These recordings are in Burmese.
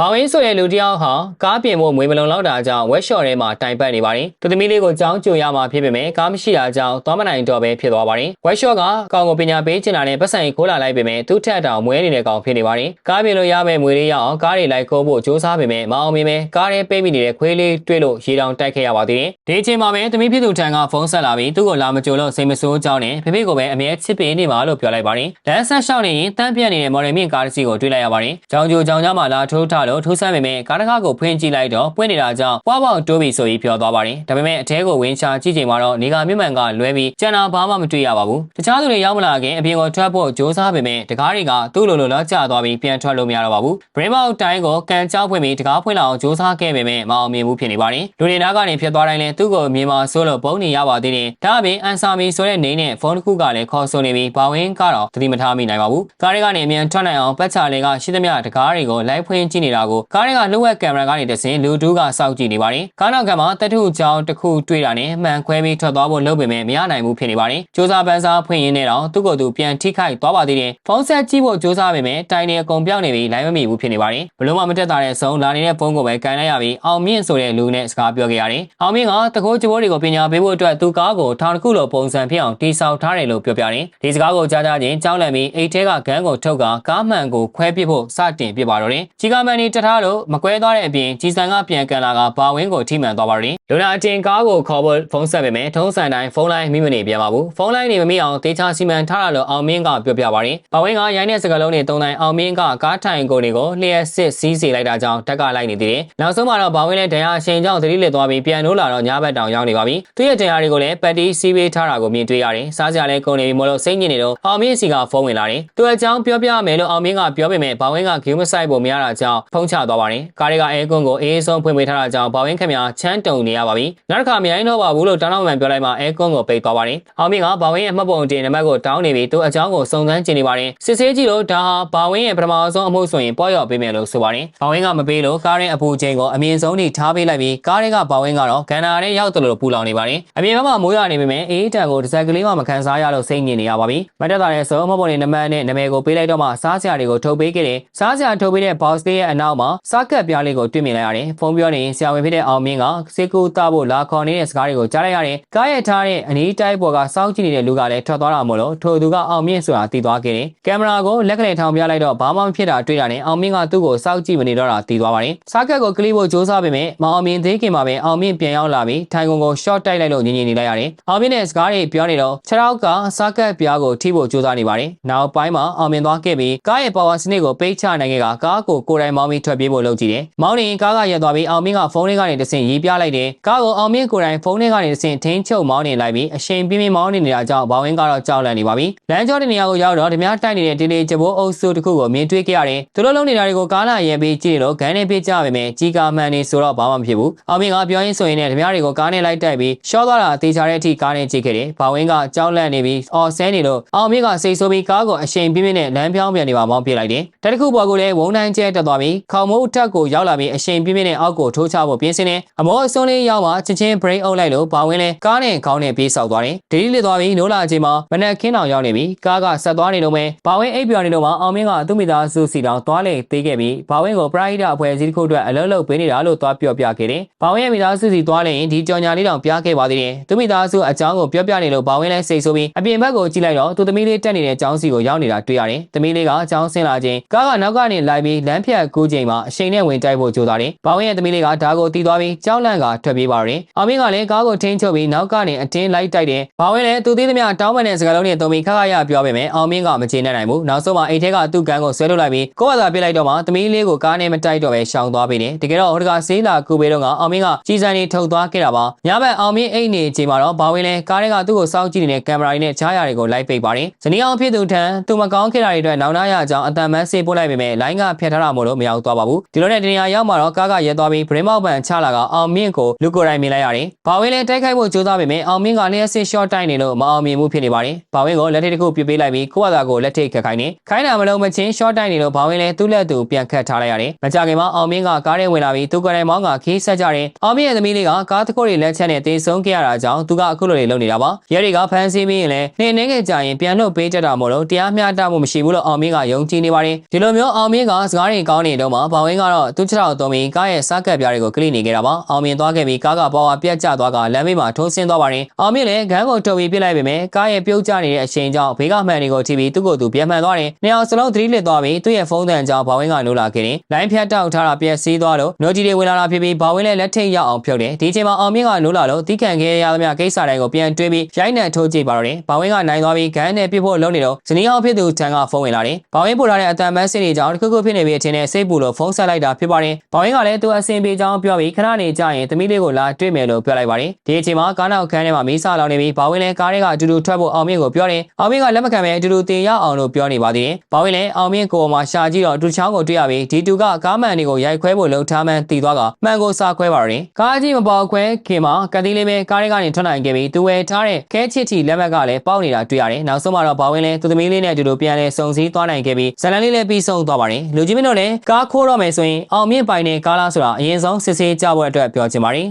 ဘာဝင်းဆိုတဲ့လူတစ်ယောက်ဟာကားပြင်ဖို့မွေမလုံလောက်တာကြောင့်ဝက်ရှော့ထဲမှာတိုင်ပတ်နေပါတယ်။သူသမီးလေးကိုကြောင်းကြိုရမှာဖြစ်ပေမဲ့ကားမရှိတာကြောင့်သွားမနိုင်တော့ပဲဖြစ်သွားပါတယ်။ဝက်ရှော့ကကောင်ကိုပညာပေးချင်တာနဲ့ပတ်စံခိုးလာလိုက်ပေမဲ့သူ့ထက်တောင်မွဲနေတဲ့ကောင်ဖြစ်နေပါတယ်။ကားပြင်လို့ရမယ့်မွေလေးရအောင်ကားတွေလိုက်ခိုးဖို့စူးစမ်းပေမဲ့မအောင်မြင်ပဲကားထဲပိတ်မိနေတဲ့ခွေးလေးတွေ့လို့ရေတောင်တိုက်ခဲ့ရပါသေးတယ်။ဒီအချိန်မှာပဲသမီးဖြစ်သူထံကဖုန်းဆက်လာပြီးသူ့ကိုလာမကြိုလို့စိတ်မဆိုးကြောင်းနဲ့ဖေဖေကိုပဲအမြဲချစ်ပေးနေပါလို့ပြောလိုက်ပါတယ်။လမ်းဆက်လျှောက်နေရင်တန်းပြတ်နေတဲ့မော်ဒယ်မြင့်ကားတစ်စီးကိုတွေ့လိုက်ရပါတယ်။ကြောင်ကြိုကြောင်ကြားမှာလာထိုးထလို့ထိုးဆန်းပေမဲ့ကားတစ်ခါကိုဖွင့်ကြည့်လိုက်တော့ပွင့်နေတာကြောင့်ပွားပေါက်တိုးပြီဆိုပြီးပြောသွားပါတယ်။ဒါပေမဲ့အထဲကိုဝင်ချကြည့်ချိန်မှာတော့နေကမြင့်မှန်ကလွဲပြီးကျန်တာဘာမှမတွေ့ရပါဘူး။တခြားသူတွေရောက်မလာခင်အပြင်ကိုထွက်ဖို့ကြိုးစားပေမဲ့တကားတွေကသူ့လိုလိုလောက်ကျသွားပြီးပြန်ထွက်လို့မရတော့ပါဘူး။ဘရင်မောက်တိုင်းကိုကန်ကြောက်ဖွင့်ပြီးတကားဖွင့်လာအောင်ကြိုးစားခဲ့ပေမဲ့မအောင်မြင်ဘူးဖြစ်နေပါတယ်။လူတွေနားကနေဖြစ်သွားတိုင်းလဲသူ့ကိုမြင်မှာစိုးလို့ပုံနေရပါသေးတယ်။ဒါအပြင်အန်ဆာမီဆိုတဲ့နေနဲ့ဖုန်းတစ်ခုကလည်းခေါ်ဆိုနေပြီးဘာဝင်းကတော့သတိမထားမိနိုင်ပါဘူး။ကားတွေကနေအမြန်ထွက်နိုင်အောင်ပတ်ချာလေးကရှိသမျှတကားတွေကိုလိုက်ဖွင့်ကြည့်နေတာကိုကားတွေကလှုပ်ဝက်ကင်မရာကနေတဆင်လူတူးကစောင့်ကြည့်နေပါတယ်။ကားနောက်ကမှတထုချောင်းတစ်ခုတွေ့တာနဲ့မှန်ခွဲပြီးထွက်သွားဖို့လုပ်ပေမဲ့မရနိုင်ဘူးဖြစ်နေပါတယ်။စူးစမ်းပန်းစားဖွင့်ရင်းနဲ့တော့သူ့ကိုယ်သူပြန်ထိခိုက်သွားပါသေးတယ်။ဖုန်းဆက်ကြည့်ဖို့စူးစမ်းပေမဲ့တိုင်နေအကုန်ပြောင်းနေပြီးလိုင်းမမီဘူးဖြစ်နေပါတယ်။ဘလို့မှမတက်တာတဲ့ဆုံးလာနေတဲ့ဖုန်းကိုပဲကန်လိုက်ရပြီးအောင်မြင့်ဆိုတဲ့လူနဲ့စကားပြောခဲ့ရတယ်။အောင်မြင့်ကတကိုးကြိုးတွေကိုပညာပေးဖို့အတွက်သူကားကိုထောင်တစ်ခုလိုပုံစံဖြစ်အောင်တိစောက်ထားတယ်လို့ပြောပြတယ်။ဒီစကားကိုကြားကြချင်းကြောက်လန့်ပြီးအိတ်ထဲကဂန်းကိုထုတ်ကကားမှန်ကိုခွဲပစ်ဖို့စတင်ပြပါတော့တယ်။ကြီးကားမန်နီတထားလို့မကွဲသွားတဲ့အပြင်ကြီးစံကပြန်ကန်လာကဘာဝင်းကိုထိမှန်သွားပါတော့တယ်။လူနာအတင်ကားကိုခေါ်ဖို့ဖုန်းဆက်ပေမဲ့ထုံးစံတိုင်းဖုန်းလိုင်းမိမနေပြန်ပါဘူး။ဖုန်းလိုင်းနေမမိအောင်တေချာစီမံထားရလို့အောင်မြင့်ကပြောပြပါရင်ဘာဝင်းကရိုင်းတဲ့စကားလုံးတွေတုံတိုင်းအောင်မြင့်ကကားထိုင်ကိုတွေကိုလျှက်စစ်စီးစေလိုက်တာကြောင့်တက်ကလိုက်နေသေးတယ်။နောက်ဆုံးမှာတော့ဘာဝင်းလည်းဒဏ်ရာအရှင်ကြောင့်သတိလစ်သွားပြီးပြန်လို့လာတော့ညဘက်တောင်ရောက်နေပါပြီ။သူ့ရဲ့ဒဏ်ရာတွေကိုလည်းပတ်တီးစီးပေးထားတာကိုမြင်တွေ့ရတယ်။စားစရာလည်းကုန်နေပြီမလို့စိတ်ညစ်နေတော့အောင်မြင့်စီကဖုန်းဝင်လာတယ်။သူအကြောင်းပြောပြမယ်လို့အောင်မြင့်ကပြောပေမဲ့ဘာဝင်းကဂိမ်းမဆိုင်ဖို့မရတာကြောင့်ဖုန်းချသွားပါတယ်။ကားတွေကအဲကွန်းကိုအေးဆုံးဖွင့်ပေးထားတာကြောင့်ဘာဝင်းခင်ဗျာချမ်းတုံနေရပါပြီ။နောက်တစ်ခါမရိုင်းတော့ပါဘူးလို့တောင်းတော့မှန်ပြောလိုက်မှအဲကွန်းကိုပိတ်သွားပါတယ်။အောင်မြင့်ကဘာဝင်းရဲ့မှတ်ပုံတင်နံပါတ်ကိုတောင်းနေပြီးသူအကြောင်းကိုစုံစမ်းကြည့်နေပါတယ်။စစ်ဆေးကြည့်လို့ဒါဟာဘာဝင်းရဲ့ပထမဆုံးအမှုဆိုရင်ပေါ်ရောက်ပေးမယ်လို့ဆိုပါတယ်။ဘာဝင်းကမပေးလို့ကားရင်အပူချိန်ကိုအမြင့်ဆုံးထိထားပေးလိုက်ပြီးကားတွေကဘာဝင်းကတော့ကန်နာနဲ့ရောက်တယ်လို့ပူလောင်နေပါတယ်။အပြင်ဘက်မှာမိုးရွာနေပေမဲ့အေးတန်ကိုတစ်စက်ကလေးမှမခံစားရလို့စိတ်ညစ်နေရပါပြီ။မတက်တာတဲ့စုံမပေါ်နေနံပါတ်နဲ့နာမည်ကိုပေးလိုက်တော့မှစားစရာတွေကိုထုတ်ပေးခဲ့တယ်။စားစရာထုတ်ပေးတဲ့ boss လေးရဲ့အနောက်မှာစားကပ်ပြားလေးကိုတွေ့မြင်လိုက်ရတယ်။ဖုန်းပြောနေဆရာဝန်ဖြစ်တဲ့အောင်မင်းကစေကူတာဖို့လာခေါ်နေတဲ့စကားတွေကိုကြားလိုက်ရတယ်။ကားရဲ့ထားတဲ့အနီးတိုက်ပေါ်ကစောင့်ကြည့်နေတဲ့လူကလည်းထွက်သွားတာမို့လို့ထိုသူကအောင်မြင့်ဆိုတာသိသွားခဲ့တယ်။ကင်မရာကိုလက်ကလေးထောင်ပြလိုက်တော့ဘာမှမဖြစ်တာတွေ့တာနဲ့အောင်မြင့်ကသူ့ကိုစောင့်ကြည့်မနေတော့တာသိသွားပါတယ်။စားကပ်ကိုကလေးဖို့စူးစမ်းပေမဲ့မအောင်မြင်သေးခင်မှာပဲအောင်မြင့်ပြန်ရောက်လာပြီးထိုင်ကုန်ကို short တိုက်လိုက်လို့ညင်ညင်နေလိုက်ရတယ်။အောင်မြင့်နဲ့စကားတွေပြောနေတော့ခြေထောက်ကစားကပ်ပြားကိုထိဖို့စူးစမ်းနေပါတယ်။နောက်ပိုင်းမှာအောင်မြင်သွားခဲ့ပြီးကားရဲ့ power စနစ်ကိုပိတ်ချနိုင်ခဲ့ကကားကိုကိုယ်တိုင်မောင်းပြီးထွက်ပြေးဖို့လုပ်ကြည့်တယ်။မောင်းနေကားကရက်သွားပြီးအောင်မြင့်ကဖုန်းလေးကနေတဆင့်ရေးပြလိုက်တယ်။ကားကိုအောင်မြင့်ကိုယ်တိုင်ဖုန်းလေးကနေတဆင့်ထင်းချုပ်မောင်းနေလိုက်ပြီးအချိန်ပြင်းပြင်းမောင်းနေနေတာကြောင့်ဘောင်းဝင်းကတော့ကြောက်လန့်နေပါပြီ။လမ်းကျောတဲ့နေရာကိုရောက်တော့ဓမြတိုက်နေတဲ့တေလီချဘိုးအုပ်စုတစ်ခုကိုမြင်တွေ့ခဲ့ရတယ်။သူတို့လုံးနေတာတွေကိုကားလာရဲပြီးကြည့်လို့ဂန်းနဲ့ပြေးကြပါမယ်။ကြီးကားမှန်နေဆိုတော့ဘာမှမဖြစ်ဘူး။အောင်မြင့်ကပြောရင်းဆိုရင်လည်းဓမြတွေကိုကားနဲ့လိုက်တိုက်ပြီးရှော့သွားတာတေချာတဲ့အထိကားနဲ့ကြည့်ခဲ့တယ်။ဘောင်းဝင်းကကြောက်လန့်နေပြီးအော်ဆဲနေလို့အောင်မြင့်ကစိတ်ဆိုးပြီးကားကိုအချိန်ပြင်းပြင်းနဲ့လမ်းပြောင်းပြန်နေပါမောင်းပြလိုက်တယ်။တတစ်ခုပေါ်ကိုလည်းဝုံတိုင်းကျဲတက်သွားပြီးခေါမိုးအထက်ကိုရောက်လာပြီးအချိန်ပြင်းပြင်းနဲ့အောက်ကိုထိုးချဖို့ပြင်ဆင်နေအမောအစွန်းလေးရောက်မှချင်းချင်း break အုပ်လိုက်လို့ဘောင်းဝင်းလည်းကားနဲ့ခေါင်းနဲ့ပြေးဆောက်သွားတယ်။ဒေလီလစ်သွားပြီးနိုးလာချိန်မှာမနက်ခင်းအောင်ရောက်နေပြီးကားကဆက်သွားနေလို့ပဲဘောင်းဝင်းအိပ်ပျော်နေလို့မှအောင်မင်းကသူ့မိသားစုစီတောင်သွားလေသေးခဲ့ပြီးဘောင်းဝင်းကိုပရိုက်တာအဖွဲ့အစည်းတစ်ခုအတွက်အလုပ်လုပ်ပေးနေတာလို့သွားပြောပြခဲ့တယ်။ဘောင်းဝင်းရဲ့မိသားစုစီသွားလေရင်ဒီကြော်ညာလေးတောင်ပြခဲ့ပါသေးတယ်။သူ့မိသားစုအကြောင်းကိုပြောပြနေလို့ဘောင်းဝင်းလည်းစိတ်ဆိုးပြီးအပြင်ဘက်ကိုကြည့်လိုက်တော့သူသမီးလေးတက်နေတဲ့အကြောင်းစီကိုရောက်နေတာတွေ့ရတယ်။သမီးလေးကအကြောင်းဆင်းလာခြင်းကားကနောက်ကနေလိုက်ပြီးလမ်းဖြတ်ကူးချိန်မှာအချိန်နဲ့ဝင်တိုက်ဖို့ကြိုးစားတယ်။ဘောင်းဝင်းရဲ့သမီးလေးကဓာတ်ကိုတီးသွားပြီးကြောက်လန့်ကထွက်ပြေးပါတော့တယ်။အောင်မင်းကလည်းကားကိုထိန်းချုပ်ပြီးနောက်ကနေအတင်းလိုက်တိုက်တယ်။ဘောင်းဝင်းလည်းသူသေးသမျှတောင်းပန်တဲ့စကားလုံးနဲ့တုံပြီးခါခါရပြောပေမဲ့အောင်မင်းကမကျေနပ်နိုင်ဘူး။နောက်ဆုံးမှာအိမ်ထဲကသူ့ကန်ကိုဆွဲထုတ်လိုက်ပြီးကိုယ့်ဘာသာပြစ်လိုက်တော့မှသမီးလေးကိုကားနဲ့မတိုက်တော့ပဲရှောင်သွားပေးတယ်။တကယ်တော့ဟိုတကဆေးလာကူပေးတော့ကအောင်မင်းကကြီးစံနေထုတ်သွားခဲ့တာပါ။ညဘက်အောင်မင်းအိတ်နေချိန်မှာတော့ဘောင်းဝင်းလည်းကားထဲကသူ့ကိုစောင့်ကြည့်နေတဲ့ကင်မရာတွေနဲ့ကြားရတွေကိုလိုက်ပိတ်ပါတယ်။ဇနီးအောင်ဖြစ်သူထံသူမကောင်းခဲ့တာတွေအတွက်နောင်နာရအကြောင်းအတန်မန်းစေပို့လိုက်ပေမဲ့လိုင်းကဖျက်ထားတာမို့လို့မရောက်သွားပါဘူး။ဒီလိုနဲ့တနေရာရောက်မှာတော့ကားကရဲသွားပြီးဗရင်မောက်ပန်ချလာကအောင်မင်းကိုလူကိုယ်တိုင်မြင်လိုက်ရတယ်။ဘာဝင်းလည်းတိုက်ခိုက်ဖို့ကြိုးစားပေမဲ့အောင်မင်းကလျှက်စစ်ရှော့တိုက်နေလို့မအောင်မြင်မှုဖြစ်နေပါတယ်။ဘာဝင်းကိုလက်ထိပ်တစ်ခုပြပေးလိုက်ပြီးကိုယ့်ဘာသာကိုလက်ထိပ်ခတ်ခိုင်းနေ။ခိုင်းတာမလုံးမချင်းရှော့တိုက်နေလို့ဘာဝင်းလည်းသူ့လက်သူပြန်ခတ်ထားလိုက်ရတယ်။မကြခင်မှာအောင်မင်းကကားထဲဝင်လာပြီးသူကိုယ်တိုင်မောင်းကခီးဆက်ကြတယ်။အောင်မင်းရဲ့သမီးလေးကကားတစ်ခုတွေလက်ချက်နဲ့တေဆုံးခဲ့ရတာကြောင့်သူကအခုလိုလေးလုပ်နေတာပါ။ရဲတွေကဖမ်းဆီးပြီးရင်လည်းနေနေငယ်ကြရင်ပြန်လွတ်ပေးကြတာမို့လို့တရားမျှတမှုမရှိဘူးလို့အောင်မင်းကယုံကြည်နေပါတယ်။ဒီလိုမျိုးအောင်မင်းကစကားတွေကောင်းနေတော့တုန်းမှာဘောင်ဝင်းကတော့သူ့ခြေထောက်အသွုံပြီးကားရဲ့စားကပ်ပြားတွေကိုကလိနေခဲ့တာပါအောင်မြင်သွားခဲ့ပြီးကားကပေါ်ဝါပြတ်ကျသွားကလမ်းဘေးမှာထိုးဆင်းသွားပါတယ်အောင်မြင်လည်းဂန်းကိုထုတ်ပြီးပြစ်လိုက်ပေမဲ့ကားရဲ့ပြုတ်ကျနေတဲ့အချိန်ကြောင့်ဘေးကမှန်တွေကိုထိပြီးသူ့ကိုယ်သူပြန်မှန်သွားတယ်နှစ်ယောက်စလုံးသတိလစ်သွားပြီးသူ့ရဲ့ဖုန်းတန်ကြောင့်ဘောင်ဝင်းကနိုးလာခဲ့တယ်လိုင်းဖြတ်တောက်ထားတာပြက်စီးသွားလို့နိုဂျီတွေဝင်လာတာဖြစ်ပြီးဘောင်ဝင်းလည်းလက်ထိတ်ရောက်အောင်ဖြုတ်တယ်ဒီအချိန်မှာအောင်မြင်ကနိုးလာလို့တီးခံခဲ့ရသမျှကိစ္စတိုင်းကိုပြန်တွေးပြီးရိုက်နှံထိုးကြည့်ပါတော့တယ်ဘောင်ဝင်းကနိုင်သွားပြီးဂန်းနဲ့ပြစ်ဖို့လုံးနေတော့ဇနီးအောင်ဖြစ်သူထံကဖုန်းဝင်လာတယ်ဘောင်ဝင်းပို့ထားတဲ့အတန်ပန်းစစ်တွေကြောင့်တစ်ခုခုဖြစ်နေပြီးအချင်းနဲ့စိတ်ပူလို့ဖုန်းဆက်လိုက်တာဖြစ်ပါတယ်ဘောင်ဝင်းကလည်းသူအဆင်ပြေကြောင်းပြောပြီးခဏနေကြရင်သမီးလေးကိုလာတွေ့မယ်လို့ပြောလိုက်ပါတယ်ဒီအချိန်မှာကားနောက်ခန်းထဲမှာမီးစာလောင်နေပြီးဘောင်ဝင်းလည်းကားထဲကအတူတူထွက်ဖို့အောင်မြင့်ကိုပြောတယ်အောင်မြင့်ကလက်မခံပဲအတူတူတင်ရအောင်လို့ပြောနေပါသေးတယ်ဘောင်ဝင်းလည်းအောင်မြင့်ကိုယ်မှာရှာကြည့်တော့တူချောင်းကိုတွေ့ရပြီးဒီတူကကားမှန်တွေကိုရိုက်ခွဲဖို့လှုပ်ထားမှန်းတည်သွားကမှန်ကိုစာခွဲပါတော့တယ်ကားကြီးမပေါက်ခွဲခင်မှာကတိလေးပဲကားထဲကနေထွက်နိုင်ခဲ့ပြီးသူဝယ်ထားတဲ့ခဲချစ်တီလက်မက်ကလည်းပေါက်နေတာတွေ့ရတယ်နောက်ဆုံးမှာတော့ဘောင်ဝင်းလည်းသူသမီးလေးနဲ့အတူတူပြန်လဲစုံစည်းသွားနိုင်ခဲ့ပြီးဇလန်လေးလည်းပြီးဆုံးသွားပါတယ်လူကြီးမင်းတို့လည်းကားခိုးတော့မယ်ဆိုရင်အောင်မြင့်ပိုင်တဲ့ကားလားဆိုတာအရင်ဆုံးစစ်ဆေးကြဖို့အတွက်ပြောချင်ပါတယ်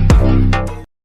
။